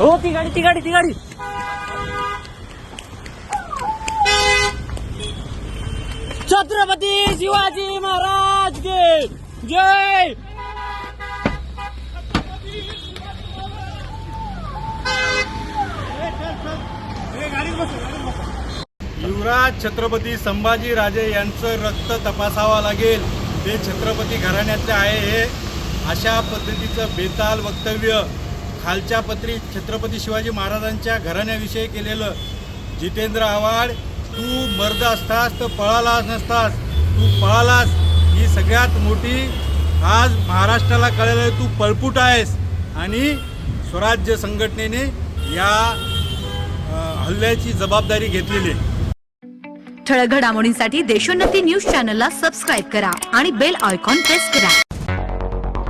हो ती गाडी ती गाडी ती गाडी छत्रपती शिवाजी महाराज के जय. युवराज छत्रपती संभाजी राजे यांचं रक्त तपासावं लागेल. ते छत्रपती घराण्यातले आहे हे अशा पद्धतीचं बेताल वक्तव्य. खालच्या पत्री छत्रपती शिवाजी महाराजांच्या घराण्याविषयी केलेलं जितेंद्र आव्हाड तू मर्द असतास तर पळालाच नसतास. तू पळालास. ही सगळ्यात मोठी आज महाराष्ट्राला कळलेलं तू पळपुट आहेस. आणि स्वराज्य संघटनेने या हल्ल्याची जबाबदारी घेतलेली आहे. ठळक घडामोडींसाठी देशोन्नती न्यूज चॅनलला सबस्क्राईब करा आणि बेल आयकॉन प्रेस करा.